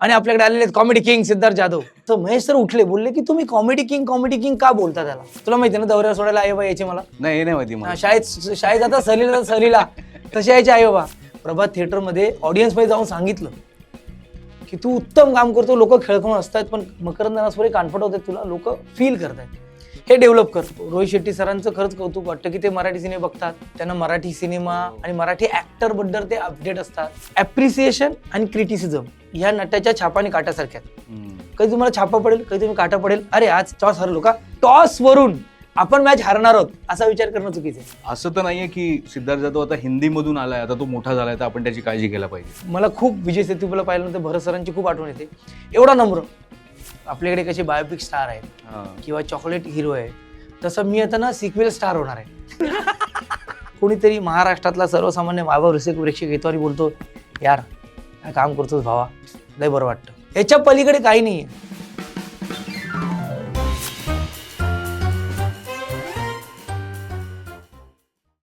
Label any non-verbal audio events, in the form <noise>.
आणि आपल्याकडे आलेले कॉमेडी किंग सिद्धार्थ जाधव. तर महेश सर उठले बोलले की तुम्ही कॉमेडी किंग कॉमेडी किंग का बोलता त्याला? तुला माहिती ना दौऱ्यावर सोडायला आई बाबा यायचे मला. नाही हे नाही माहिती हा, शाळेत शाळेत आता सहलीला सहलीला. तसे यायचे आई बाबा. प्रभात थिएटरमध्ये ऑडियन्समध्ये जाऊन सांगितलं की तू उत्तम काम करतो लोक खेळखून असतात पण मकरंद नासपुरे कॉन्फिडंट होतात तुला लोक फील करतात हे डेव्हलप कर. रोहित शेट्टी सरांचं खरंच कौतुक वाटतं की ते मराठी सिनेमा बघतात. त्यांना मराठी सिनेमा आणि मराठी ऍक्टरबद्दल ते अपडेट असतात. ऍप्रिसिएशन आणि क्रिटिसिझम ह्या नटाच्या छापाने काटासारख्या. कधी तुम्हाला छापा पडेल कधी तुम्ही काटा पडेल अरे आज टॉस हरलो का? टॉस वरून आपण मॅच हरणार आहोत असा विचार करणं चुकीचं आहे. असं तर नाहीये की सिद्धार्थ जाधव आता हिंदी मधून आलाय आता तो मोठा झालाय तर आपण त्याची काळजी घ्यायला पाहिजे. मला खूप विजय सेतुपला पाहिल्यानंतर भरत सरांची खूप आठवण येते. एवढा नम्र आपल्याकडे कसे बायोपिक स्टार आहेत. किंवा चॉकलेट हिरो आहे तसं मी आता ना सिक्वेल स्टार होणार आहे. <laughs> कोणीतरी महाराष्ट्रातला सर्वसामान्य मायबाप रसिक प्रेक्षक येतो आणि बोलतो यार काय काम करतोस भावा? लय बरं वाटतं. याच्या पलीकडे काही नाही आहे